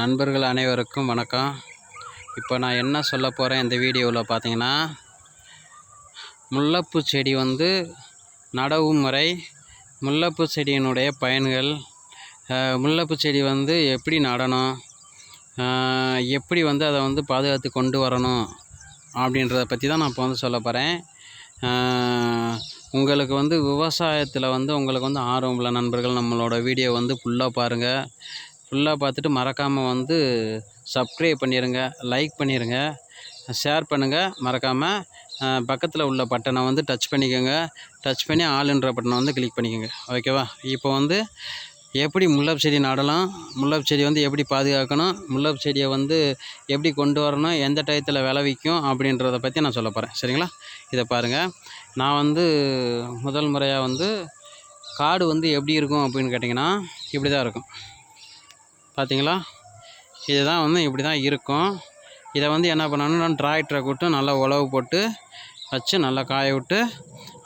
நண்பர்கள் அனைவருக்கும் வணக்கம். இப்போ நான் என்ன சொல்ல போகிறேன் இந்த வீடியோவில் பார்த்தீங்கன்னா முல்லைப்பூ செடி வந்து நடவு முறை முல்லைப்பூ செடியினுடைய பயன்கள் முல்லைப்பூ செடி வந்து எப்படி நடணும் எப்படி வந்து அதை வந்து பாதுகாத்து கொண்டு வரணும் அப்படின்றத பற்றி தான் நான் இப்போ வந்து சொல்ல போகிறேன் உங்களுக்கு வந்து விவசாயத்தில் வந்து உங்களுக்கு வந்து ஆர்வம் உள்ள நண்பர்கள் நம்மளோட வீடியோ வந்து ஃபுல்லாக பாருங்கள் ஃபுல்லாக பார்த்துட்டு மறக்காமல் வந்து சப்ஸ்கிரைப் பண்ணிடுங்க லைக் பண்ணிடுங்க ஷேர் பண்ணுங்கள் மறக்காமல் பக்கத்தில் உள்ள பட்டனை வந்து டச் பண்ணிக்கோங்க. டச் பண்ணி ஆளுன்ற பட்டனை வந்து கிளிக் பண்ணிக்கோங்க. ஓகேவா இப்போ வந்து எப்படி முல்லப் செடி நடலாம்? முல்லப் செடி வந்து எப்படி பாதுகாக்கணும்? முல்லப் செடியை வந்து எப்படி கொண்டு வரணும்? எந்த டயத்தில் விளைவிக்கும் அப்படின்றத பற்றி நான் சொல்ல போகிறேன் சரிங்களா? இதை பாருங்கள் நான் வந்து முதல் முறையாக வந்து காடு வந்து எப்படி இருக்கும் அப்படின்னு கேட்டிங்கன்னா இப்படி தான் இருக்கும். பார்த்தீங்களா? இதுதான் வந்து இப்படி தான் இருக்கும். இதை வந்து என்ன பண்ணணும்னா டிராக்டரை கூட்டு நல்லா உழவு போட்டு வச்சு நல்லா காய விட்டு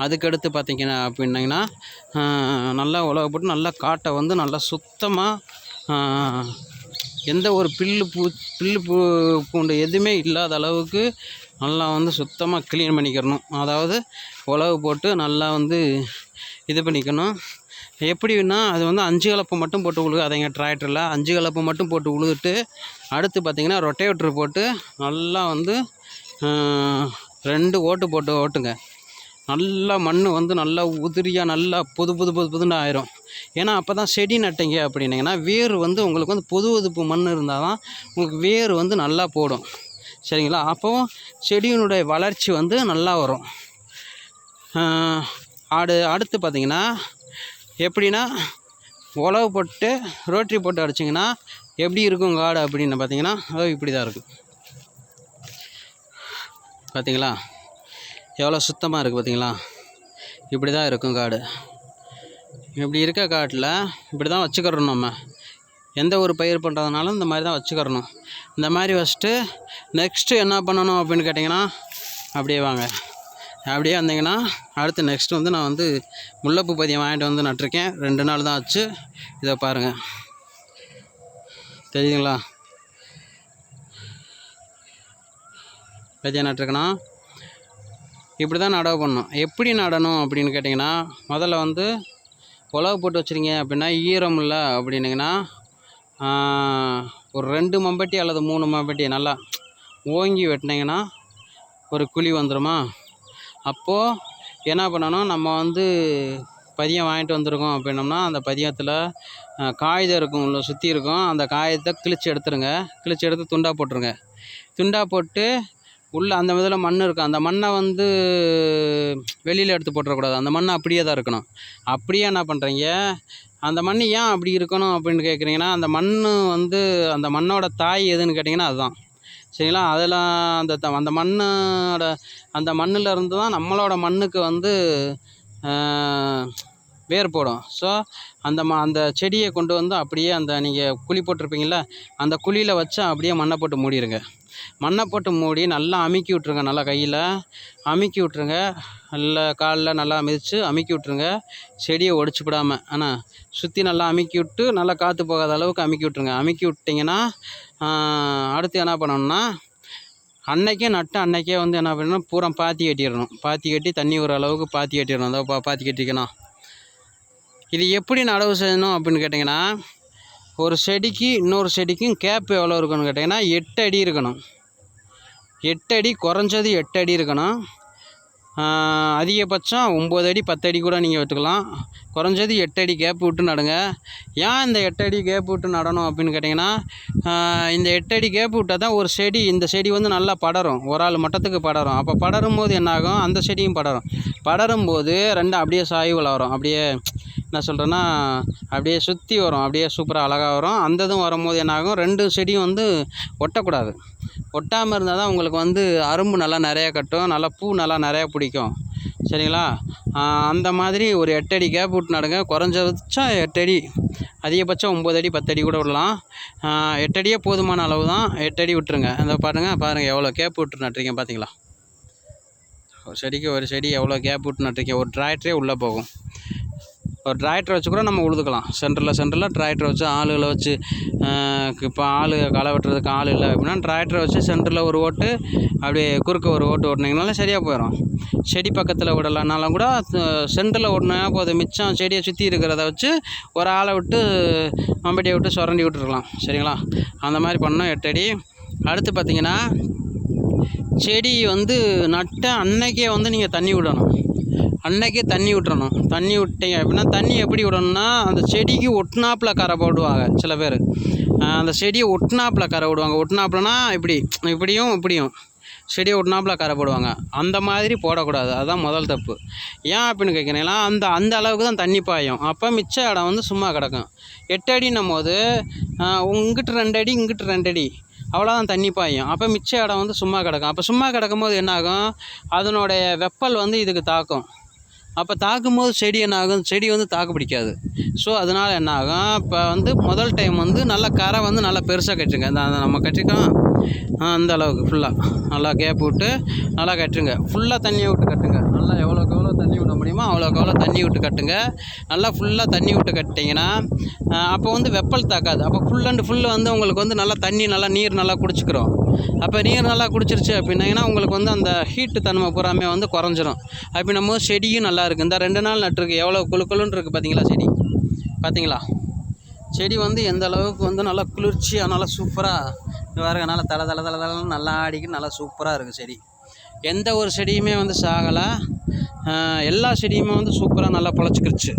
அதுக்கடுத்து பார்த்தீங்கன்னா அப்படின்னிங்கன்னா நல்லா உழவு போட்டு நல்லா காட்டை வந்து நல்லா சுத்தமாக எந்த ஒரு பில்லு பூ பில்லு பூ பூண்டு எதுவுமே இல்லாத அளவுக்கு நல்லா வந்து சுத்தமாக க்ளீன் பண்ணிக்கிறணும் அதாவது உழவு போட்டு நல்லா வந்து இது பண்ணிக்கணும். எப்படின்னா அது வந்து அஞ்சு கலப்பை மட்டும் போட்டு உழுகாதீங்க டிராக்டரில் அஞ்சு கலப்பை மட்டும் போட்டு உழுதுட்டு அடுத்து பார்த்திங்கன்னா ரொட்டேட்ரு போட்டு நல்லா வந்து ரெண்டு ஓட்டு போட்டு ஓட்டுங்க. நல்லா மண் வந்து நல்லா உதிரியாக நல்லா புது புது புது புதுன்னு ஆயிரும். ஏன்னா அப்போ தான் செடி நட்டிங்க அப்படின்னிங்கன்னா வேர் வந்து உங்களுக்கு வந்து புது உதுப்பு மண் இருந்தால் தான் உங்களுக்கு வேர் வந்து நல்லா போடும். சரிங்களா? அப்போ செடியினுடைய வளர்ச்சி வந்து நல்லா வரும். ஆடு அடுத்து பார்த்தீங்கன்னா எப்படின்னா உழவு போட்டு ரோட்டரி போட்டு அடிச்சிங்கன்னா எப்படி இருக்கும் காடு அப்படின்னு பார்த்தீங்கன்னா அது இப்படி தான் இருக்கும். பார்த்தீங்களா? எவ்வளோ சுத்தமாக இருக்குது பார்த்தீங்களா? இப்படி தான் இருக்கும் காடு. இப்படி இருக்க காட்டில் இப்படி தான் வச்சுக்கிறணும் நம்ம. எந்த ஒரு பயிர் பண்ணுறதுனாலும் இந்த மாதிரி தான் வச்சுக்கிறணும். இந்த மாதிரி வச்சுட்டு நெக்ஸ்ட்டு என்ன பண்ணணும் அப்படின்னு கேட்டிங்கன்னா அப்படியே வாங்க. அப்படியே வந்தீங்கன்னா அடுத்து நெக்ஸ்ட் வந்து நான் வந்து முல்லைப்பூ பதியம் வாங்கிட்டு வந்து நட்டிருக்கேன். ரெண்டு நாள் தான் ஆச்சு. இதை பாருங்கள் தெரியுதுங்களா? பதியம் நட்டிருக்கேன்னா இப்படி தான் நடவு பண்ணணும். எப்படி நடணும் அப்படின்னு கேட்டிங்கன்னா முதல்ல வந்து உழவு போட்டு வச்சுருங்க அப்படின்னா ஈரம் இல்லை அப்படின்னிங்கன்னா ஒரு ரெண்டு மம்பட்டி அல்லது மூணு மம்பட்டி நல்லா ஓங்கி வெட்டினீங்கன்னா ஒரு குழி வந்துடுமா அப்போது என்ன பண்ணணும் நம்ம வந்து பதியம் வாங்கிட்டு வந்திருக்கோம் அப்படின்னோம்னா அந்த பதியத்தில் காகிதம் இருக்கும் உள்ள சுற்றி இருக்கும். அந்த காகிதத்தை கிழிச்சு எடுத்துருங்க. கிழிச்சு எடுத்து துண்டாக போட்டுருங்க. துண்டாக போட்டு உள்ளே அந்த இதில் மண் இருக்கும் அந்த மண்ணை வந்து வெளியில் எடுத்து போட்டுறக்கூடாது. அந்த மண் அப்படியே தான் இருக்கணும். அப்படியே என்ன பண்ணுறீங்க அந்த மண் ஏன் அப்படி இருக்கணும் அப்படின்னு கேட்குறீங்கன்னா அந்த மண் வந்து அந்த மண்ணோட தாய் எதுன்னு கேட்டிங்கன்னா அதுதான். சரிங்களா? அதெல்லாம் அந்த த- அந்த மண்ணோட அந்த மண்ணில் இருந்து தான் நம்மளோட மண்ணுக்கு வந்து வேர் போடும். ஸோ அந்த ம அந்த செடியை கொண்டு வந்து அப்படியே அந்த நீங்கள் குழி போட்டிருப்பீங்கள்ல அந்த குழியில் வச்சு அப்படியே மண்ணை போட்டு மூடிடுங்க மண்ணை போட்டு மூடி நல்லா அமுக்கி விட்ருங்க நல்லா கையில். அமுக்கி விட்ருங்க நல்லா காலில் நல்லா மிதித்து அமுக்கி விட்ருங்க செடியை ஒடிச்சு விடாமல் ஆனால் சுற்றி நல்லா அமுக்கி விட்டு நல்லா காற்று போகாத அளவுக்கு அமுக்கி விட்ருங்க அமுக்கி விட்டிங்கன்னா அடுத்து என்ன பண்ணணும்னா அன்னைக்கே நட்டு அன்னைக்கே வந்து என்ன பண்ணணும் பூரா பாத்தி கட்டிடணும். பாத்தி கட்டி தண்ணி ஒரு அளவுக்கு பாத்தி கட்டிடணும். அதை பா பாத்தி கட்டிக்கணும் இது எப்படி நடவு செய்யணும் அப்படின்னு கேட்டிங்கன்னா ஒரு செடிக்கு இன்னொரு செடிக்கும் கேப் எவ்வளோ இருக்கணும்னு கேட்டிங்கன்னா எட்டு அடி இருக்கணும். எட்டு அடி குறைஞ்சது எட்டு அடி இருக்கணும். அதிகபட்சம் ஒம்பது அடி பத்து அடி கூட நீங்கள் விட்டுக்கலாம் குறைஞ்சது எட்டு அடி கேப் விட்டு நடுங்க. ஏன் இந்த எட்டு அடி கேப் விட்டு நடணும் அப்படின்னு கேட்டிங்கன்னா இந்த எட்டு அடி கேப் விட்டால் தான் ஒரு செடி இந்த செடி வந்து நல்லா படரும். ஒரு ஆள் மட்டத்துக்கு படரும். அப்போ படரும் போது என்னாகும்? அந்த செடியும் படரும். படரும் போது ரெண்டும் அப்படியே சாய்வில் வரும் அப்படியே என்ன சொல்கிறேன்னா அப்படியே சுற்றி வரும் அப்படியே சூப்பராக அழகாக வரும். அந்த இதுவும் வரும்போது என்னாகும்? ரெண்டு செடியும் வந்து ஒட்டக்கூடாது. ஒட்டாமல் இருந்தால் தான் உங்களுக்கு வந்து அரும்பு நல்லா நிறையா கட்டும் நல்லா பூ நல்லா நிறையா பிடிக்கும். சரிங்களா? அந்த மாதிரி ஒரு எட்டடி கேப் விட்டு நடுங்க குறைஞ்சபட்சம் எட்டடி அதிகபட்சம் ஒம்பது அடி பத்து அடி கூட விடலாம். எட்டடியே போதுமான அளவு தான். எட்டடி விட்டுருங்க. அந்த பாருங்கள் பாருங்கள் எவ்வளோ கேப் விட்டு நட்டுறீங்க பார்த்தீங்களா ஒரு செடிக்கு ஒரு செடி எவ்வளோ கேப் விட்டு நட்டுருக்கீங்க ஒரு டிராக்டரே உள்ளே போகும். ஒரு டிராக்டர் வச்சு கூட நம்ம உழுதுக்கலாம். சென்டரில் சென்டரில் டிராக்டர் வச்சு ஆளுகளை வச்சு இப்போ ஆள் களை வெட்டுறதுக்கு ஆள் இல்லை அப்படின்னா டிராக்டரை வச்சு சென்டரில் ஒரு ஓட்டு அப்படியே குறுக்க ஒரு ஓட்டு ஓட்டினீங்கனாலும் சரியாக போயிடும் செடி பக்கத்தில் விடலைனாலும் கூட சென்டரில் ஓட்டினா போதும் மிச்சம் செடியை சுற்றி இருக்கிறத வச்சு ஒரு ஆளை விட்டு மம்பட்டியை விட்டு சுரண்டி விட்டுருக்கலாம். சரிங்களா? அந்த மாதிரி பண்ணோம் எட்டடி அடுத்து பார்த்தீங்கன்னா செடி வந்து நட்ட அன்னைக்கே வந்து நீங்கள் தண்ணி விடணும். அன்னைக்கே தண்ணி விட்டுறணும். தண்ணி விட்டீங்க அப்படின்னா தண்ணி எப்படி விடணும்னா அந்த செடிக்கு ஒட்டினாப்பில் கரை போடுவாங்க சில பேர். அந்த செடியை ஒட்டினாப்பில் கரை விடுவாங்க ஒட்டினாப்பிலனா இப்படி இப்படியும் இப்படியும். செடியை ஒட்டினாப்பில் கரை போடுவாங்க. அந்த மாதிரி போடக்கூடாது. அதுதான் முதல் தப்பு. ஏன் அப்படின்னு கேட்குறீங்களா? அந்த அந்த அளவுக்கு தான் தண்ணி பாயும். அப்போ மிச்ச இடம் வந்து சும்மா கிடக்கும். எட்டு அடின்னும் போது இங்கிட்டு ரெண்டு அடி இங்கிட்டு ரெண்டு அடி. அவ்வளோதான் தண்ணி பாயும். அப்போ மிச்ச இடம் வந்து சும்மா கிடக்கும். அப்போ சும்மா கிடக்கும் போது என்னாகும்? அதனுடைய வெப்பல் வந்து இதுக்கு தாக்கும். அப்போ தாக்கும்போது செடி என்ன ஆகும்? செடி வந்து தாக்கு பிடிக்காது. ஸோ அதனால் என்ன ஆகும்? இப்போ வந்து முதல் டைம் வந்து நல்லா கரை வந்து நல்லா பெருசாக கட்டுருங்க அந்த நம்ம கட்டிருக்கோம் அந்த அளவுக்கு ஃபுல்லாக நல்லா கேப் விட்டு நல்லா கட்டுருங்க ஃபுல்லாக தண்ணியை விட்டு கட்டுங்க. தண்ணி விட முடியுமோ? அவ்வளோக்கு அவ்வளோ தண்ணி விட்டு கட்டுங்க. நல்லா ஃபுல்லாக தண்ணி விட்டு கட்டிங்கன்னா அப்போ வந்து வெப்பல் தாக்காது. அப்போ ஃபுல் அண்ட் ஃபுல்லு வந்து உங்களுக்கு வந்து நல்லா தண்ணி நல்லா நீர் நல்லா குடிச்சிக்கிறோம். அப்போ நீர் நல்லா குடிச்சிருச்சு அப்படின்னா உங்களுக்கு வந்து அந்த ஹீட்டு தன்மை பூராமே வந்து குறைஞ்சிரும். அப்படின்னும் போது செடியும் நல்லா இருக்குது இந்த ரெண்டு நாள் நட்டுருக்கு. எவ்வளோ குழு இருக்குது பார்த்தீங்களா செடி? பார்த்தீங்களா செடி வந்து எந்த அளவுக்கு வந்து நல்லா குளிர்ச்சியாக நல்லா சூப்பராக பாருங்க நல்லா தலை தலை தலை தலைன்னு நல்லா ஆடிக்கு நல்லா சூப்பராக இருக்குது செடி. எந்த ஒரு செடியுமே வந்து சாகலை. எல்லா செடியுமே வந்து சூப்பராக நல்லா பொழைச்சிக்கிருச்சு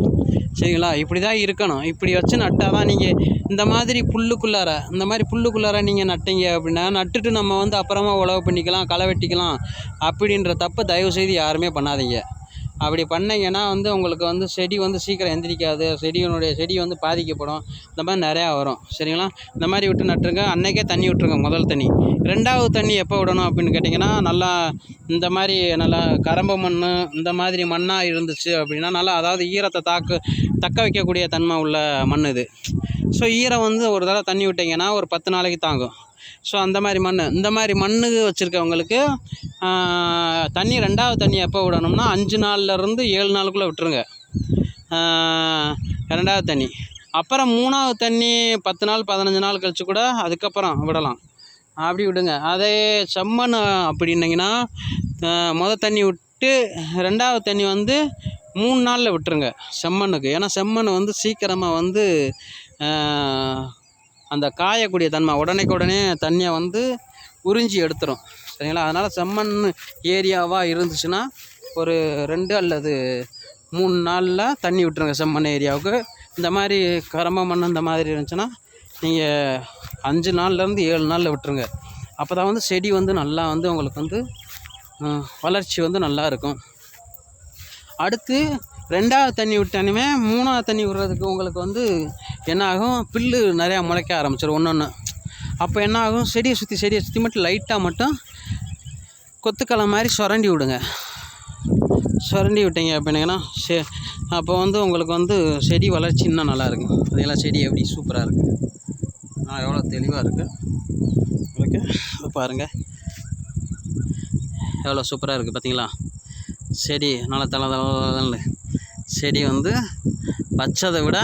சரிங்களா? இப்படி தான் இருக்கணும். இப்படி வச்சு நட்டால் தான் நீங்கள் இந்த மாதிரி புல்லுக்குள்ளார இந்த மாதிரி புல்லுக்குள்ளார நீங்கள் நட்டீங்க அப்படின்னா நட்டுட்டு நம்ம வந்து அப்புறமா உழவு பண்ணிக்கலாம் களை வெட்டிக்கலாம் அப்படின்ற தப்பை தயவுசெய்து யாருமே பண்ணாதீங்க. அப்படி பண்ணீங்கன்னா வந்து உங்களுக்கு வந்து செடி வந்து சீக்கிரம் எந்திரிக்காது. செடியினுடைய செடி வந்து பாதிக்கப்படும். இந்த மாதிரி நிறையா வரும். சரிங்களா? இந்த மாதிரி விட்டு நட்டுருங்க. அன்னைக்கே தண்ணி விட்ருங்க முதல் தண்ணி. ரெண்டாவது தண்ணி எப்போ விடணும் அப்படின்னு கேட்டிங்கன்னா நல்லா இந்த மாதிரி நல்லா கரம்ப மண் இந்த மாதிரி மண்ணாக இருந்துச்சு அப்படின்னா நல்லா அதாவது ஈரத்தை தாக்கு தக்க வைக்கக்கூடிய தன்மை உள்ள மண் இது. ஸோ ஈரம் வந்து ஒரு தடவை தண்ணி விட்டிங்கன்னா ஒரு பத்து நாளைக்கு தாங்கும். ஸோ அந்த மாதிரி மண் இந்த மாதிரி மண் வச்சுருக்கவங்களுக்கு தண்ணி ரெண்டாவது தண்ணி எப்போ விடணும்னா அஞ்சு நாள்லேருந்து ஏழு நாளுக்குள்ளே விட்டுருங்க. ரெண்டாவது தண்ணி. அப்புறம் மூணாவது தண்ணி பத்து நாள் பதினஞ்சு நாள் கழித்து கூட அதுக்கப்புறம் விடலாம். அப்படி விடுங்க. அதே செம்மண் அப்படின்னிங்கன்னா மொதல் தண்ணி விட்டு ரெண்டாவது தண்ணி வந்து மூணு நாளில் விட்டுருங்க செம்மண்ணுக்கு. ஏன்னா செம்மண் வந்து சீக்கிரமாக வந்து அந்த காயக்கூடிய தன்மை உடனேக்கு உடனே தண்ணியை வந்து உறிஞ்சி எடுத்துரும். சரிங்களா? அதனால் செம்மண் ஏரியாவாக இருந்துச்சுன்னா ஒரு ரெண்டு அல்லது மூணு நாளில் தண்ணி விட்டுருங்க செம்மண் ஏரியாவுக்கு. இந்த மாதிரி கரம்ப மண் இந்த மாதிரி இருந்துச்சுன்னா நீங்கள் அஞ்சு நாள்லேருந்து ஏழு நாளில் விட்டுருங்க. அப்போ தான் வந்து செடி வந்து நல்லா வந்து உங்களுக்கு வந்து வளர்ச்சி வந்து நல்லா இருக்கும். அடுத்து ரெண்டாவது தண்ணி விட்டானுமே மூணாவது தண்ணி விடுறதுக்கு உங்களுக்கு வந்து என்ன ஆகும் புல்லு நிறையா முளைக்க ஆரம்பிச்சிடும் ஒன்று ஒன்று அப்போ என்ன ஆகும் செடியை சுற்றி செடியை சுற்றி மட்டும் லைட்டாக மட்டும் கொத்துக்களை மாதிரி சுரண்டி விடுங்க. சுரண்டி விட்டீங்க அப்படின்னீங்கன்னா செ அப்போ வந்து உங்களுக்கு வந்து செடி வளர்ச்சி இன்னும் நல்லா இருக்கும். அதெல்லாம் செடி எப்படி? சூப்பராக இருக்குது ஆ எவ்வளோ தெளிவாக இருக்குது ஓகே பாருங்கள் எவ்வளோ சூப்பராக இருக்குது பார்த்தீங்களா செடி நல்லா தலை தலை செடி வந்து வச்சதை விட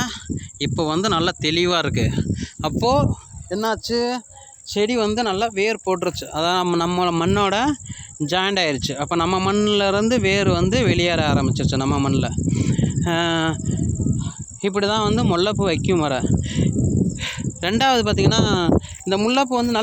இப்போ வந்து நல்லா தெளிவாக இருக்குது அப்போது என்னாச்சு? செடி வந்து நல்லா வேர் போட்டுருச்சு. அதான் நம்ம நம்ம மண்ணோட ஜாயிண்ட் ஆயிடுச்சு அப்போ நம்ம மண்ணில் இருந்து வேர் வந்து வெளியேற ஆரம்பிச்சிருச்சு நம்ம மண்ணில். இப்படி தான் வந்து முல்லைப்பூ வைக்கும் வர. ரெண்டாவது பார்த்திங்கன்னா இந்த முல்லைப்பூ வந்து நல்லா